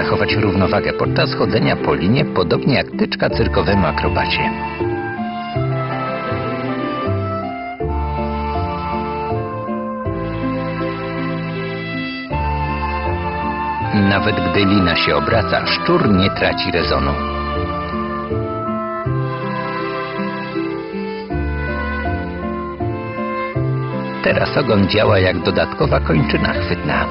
zachować równowagę podczas chodzenia po linie, podobnie jak tyczka cyrkowemu akrobacie. Nawet gdy lina się obraca, szczur nie traci rezonu. Teraz ogon działa jak dodatkowa kończyna chwytna.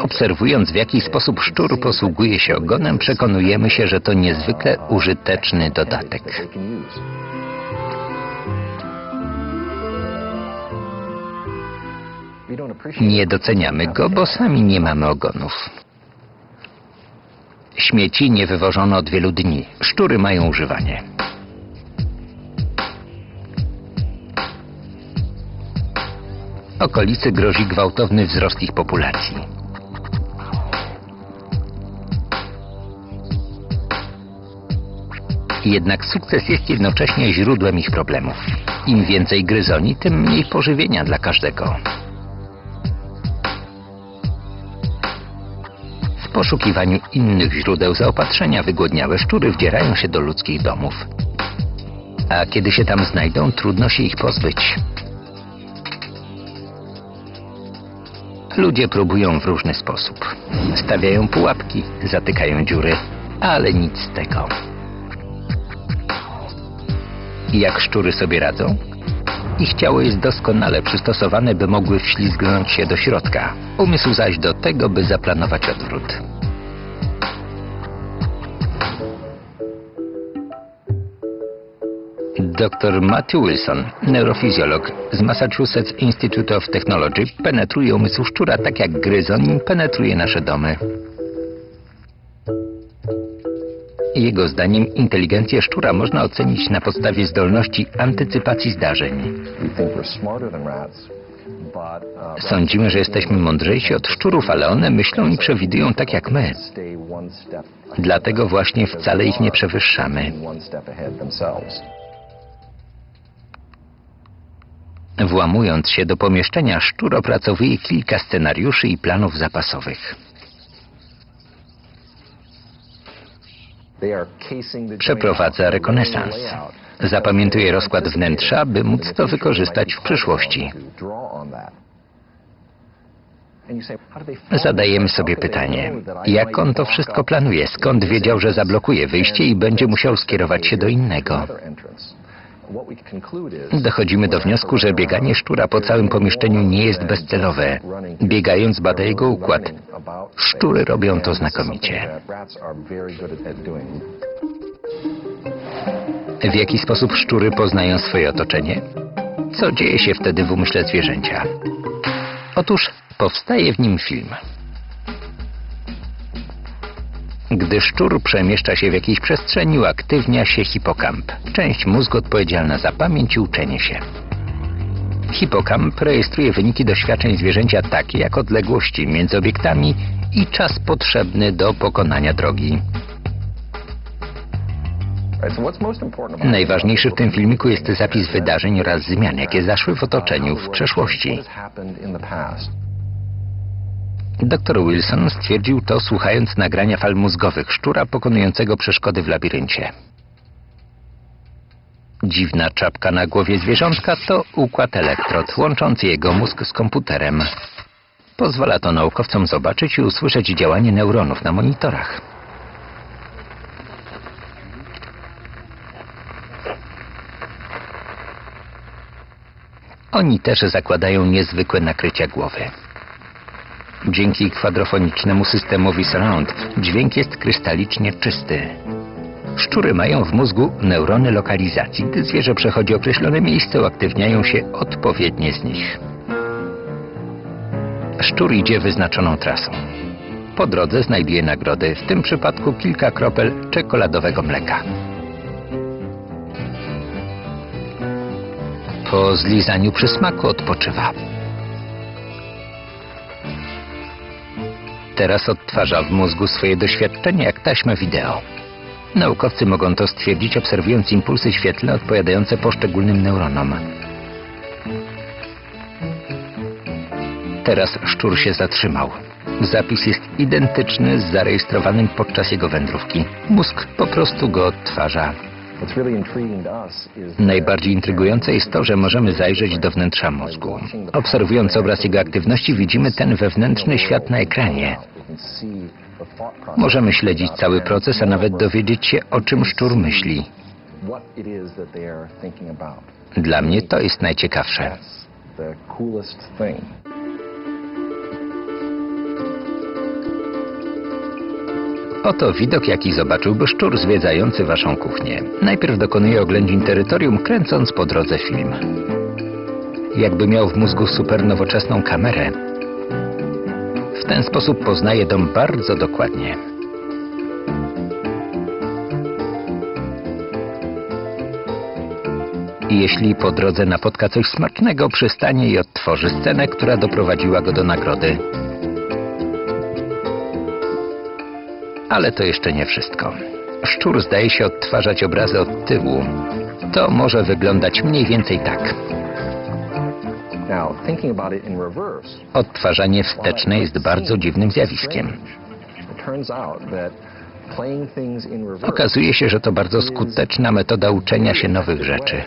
Obserwując w jaki sposób szczur posługuje się ogonem, przekonujemy się, że to niezwykle użyteczny dodatek. Nie doceniamy go, bo sami nie mamy ogonów. Śmieci nie wywożono od wielu dni. Szczury mają używanie. Okolicy grozi gwałtowny wzrost ich populacji. Jednak sukces jest jednocześnie źródłem ich problemów. Im więcej gryzoni, tym mniej pożywienia dla każdego. W poszukiwaniu innych źródeł zaopatrzenia wygłodniałe szczury wdzierają się do ludzkich domów. A kiedy się tam znajdą, trudno się ich pozbyć. Ludzie próbują w różny sposób. Stawiają pułapki, zatykają dziury, ale nic z tego. Jak szczury sobie radzą? Ich ciało jest doskonale przystosowane, by mogły wślizgnąć się do środka. Umysł zaś do tego, by zaplanować odwrót. Dr Matthew Wilson, neurofizjolog z Massachusetts Institute of Technology, penetruje umysł szczura tak jak gryzon penetruje nasze domy. Jego zdaniem inteligencję szczura można ocenić na podstawie zdolności antycypacji zdarzeń. Sądzimy, że jesteśmy mądrzejsi od szczurów, ale one myślą i przewidują tak jak my. Dlatego właśnie wcale ich nie przewyższamy. Włamując się do pomieszczenia, szczur opracowuje kilka scenariuszy i planów zapasowych. Przeprowadza rekonesans. Zapamiętuje rozkład wnętrza, by móc to wykorzystać w przyszłości. Zadajemy sobie pytanie, jak on to wszystko planuje, skąd wiedział, że zablokuje wyjście i będzie musiał skierować się do innego. Dochodzimy do wniosku, że bieganie szczura po całym pomieszczeniu nie jest bezcelowe. Biegając bada jego układ. Szczury robią to znakomicie. W jaki sposób szczury poznają swoje otoczenie? Co dzieje się wtedy w umyśle zwierzęcia? Otóż powstaje w nim film. Gdy szczur przemieszcza się w jakiejś przestrzeni, uaktywnia się hipokamp, część mózgu odpowiedzialna za pamięć i uczenie się. Hipokamp rejestruje wyniki doświadczeń zwierzęcia takie jak odległości między obiektami i czas potrzebny do pokonania drogi. Najważniejszy w tym filmiku jest zapis wydarzeń oraz zmian, jakie zaszły w otoczeniu w przeszłości. Dr Wilson stwierdził to słuchając nagrania fal mózgowych szczura pokonującego przeszkody w labiryncie. Dziwna czapka na głowie zwierzątka to układ elektrod łączący jego mózg z komputerem. Pozwala to naukowcom zobaczyć i usłyszeć działanie neuronów na monitorach. Oni też zakładają niezwykłe nakrycia głowy. Dzięki kwadrofonicznemu systemowi surround dźwięk jest krystalicznie czysty. Szczury mają w mózgu neurony lokalizacji. Gdy zwierzę przechodzi określone miejsce, uaktywniają się odpowiednie z nich. Szczur idzie wyznaczoną trasą. Po drodze znajduje nagrody, w tym przypadku kilka kropel czekoladowego mleka. Po zlizaniu przysmaku odpoczywa. teraz odtwarza w mózgu swoje doświadczenia jak taśma wideo. Naukowcy mogą to stwierdzić obserwując impulsy świetlne odpowiadające poszczególnym neuronom. Teraz szczur się zatrzymał. Zapis jest identyczny z zarejestrowanym podczas jego wędrówki. Mózg po prostu go odtwarza. Najbardziej intrygujące jest to, że możemy zajrzeć do wnętrza mózgu. Obserwując obraz jego aktywności widzimy ten wewnętrzny świat na ekranie. Możemy śledzić cały proces, a nawet dowiedzieć się, o czym szczur myśli. Dla mnie to jest najciekawsze. Oto widok, jaki zobaczyłby szczur zwiedzający waszą kuchnię. Najpierw dokonuje oględzin terytorium, kręcąc po drodze film. Jakby miał w mózgu super nowoczesną kamerę. W ten sposób poznaje dom bardzo dokładnie. Jeśli po drodze napotka coś smacznego, przystanie i odtworzy scenę, która doprowadziła go do nagrody. Ale to jeszcze nie wszystko. Szczur zdaje się odtwarzać obrazy od tyłu. To może wyglądać mniej więcej tak. Odtwarzanie wsteczne jest bardzo dziwnym zjawiskiem. Okazuje się, że to bardzo skuteczna metoda uczenia się nowych rzeczy.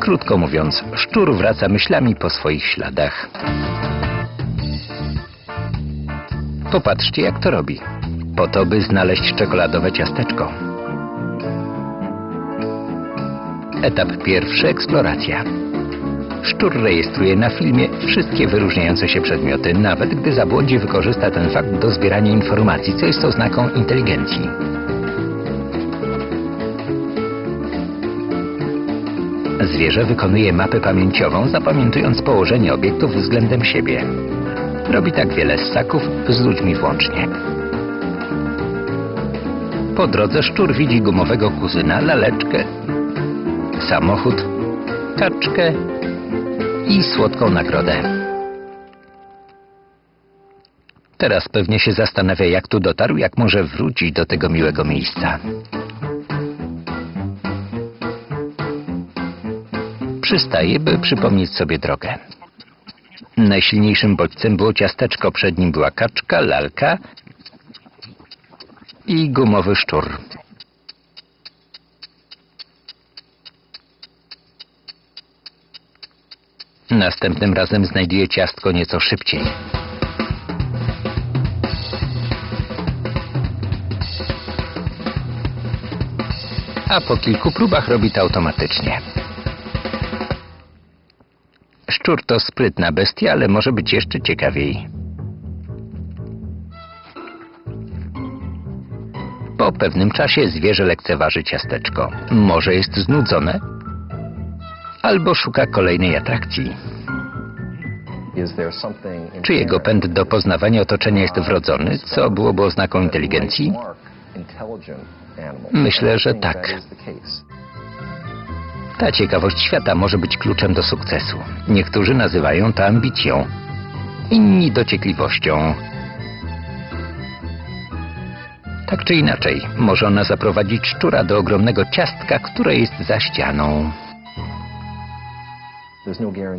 Krótko mówiąc, szczur wraca myślami po swoich śladach. Popatrzcie, jak to robi. Po to, by znaleźć czekoladowe ciasteczko. Etap pierwszy eksploracja. Szczur rejestruje na filmie wszystkie wyróżniające się przedmioty, nawet gdy zabłądzi wykorzysta ten fakt do zbierania informacji, co jest oznaką inteligencji. Zwierzę wykonuje mapę pamięciową, zapamiętując położenie obiektów względem siebie. Robi tak wiele ssaków, z ludźmi włącznie. Po drodze szczur widzi gumowego kuzyna, laleczkę, samochód, kaczkę i słodką nagrodę. Teraz pewnie się zastanawia, jak tu dotarł, jak może wrócić do tego miłego miejsca. Przystaje, by przypomnieć sobie drogę. Najsilniejszym bodźcem było ciasteczko, przed nim była kaczka, lalka i gumowy szczur. Następnym razem znajduje ciastko nieco szybciej. A po kilku próbach robi to automatycznie. Szczur to sprytna bestia, ale może być jeszcze ciekawiej. Po pewnym czasie zwierzę lekceważy ciasteczko. Może jest znudzone, albo szuka kolejnej atrakcji. Czy jego pęd do poznawania otoczenia jest wrodzony, co byłoby oznaką inteligencji? Myślę, że tak. Ta ciekawość świata może być kluczem do sukcesu. Niektórzy nazywają to ambicją, inni dociekliwością. Tak czy inaczej, może ona zaprowadzić szczura do ogromnego ciastka, które jest za ścianą.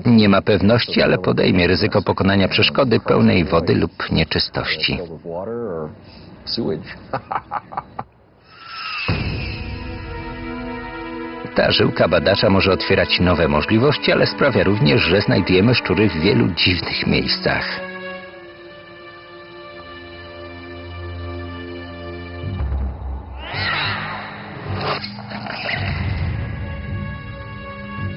Nie ma pewności, ale podejmie ryzyko pokonania przeszkody pełnej wody lub nieczystości. Ta żyłka badacza może otwierać nowe możliwości, ale sprawia również, że znajdujemy szczury w wielu dziwnych miejscach.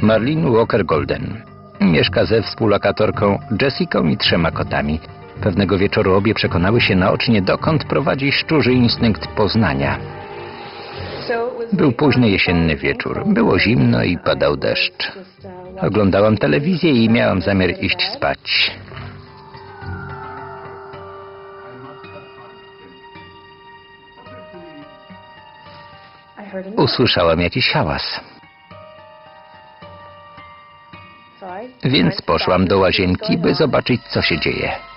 Marlene Walker Golden mieszka ze współlokatorką Jessicą i trzema kotami. Pewnego wieczoru obie przekonały się naocznie, dokąd prowadzi szczurzy instynkt poznania. Był późny jesienny wieczór. Było zimno i padał deszcz. Oglądałam telewizję i miałam zamiar iść spać. Usłyszałam jakiś hałas, więc poszłam do łazienki, by zobaczyć, co się dzieje.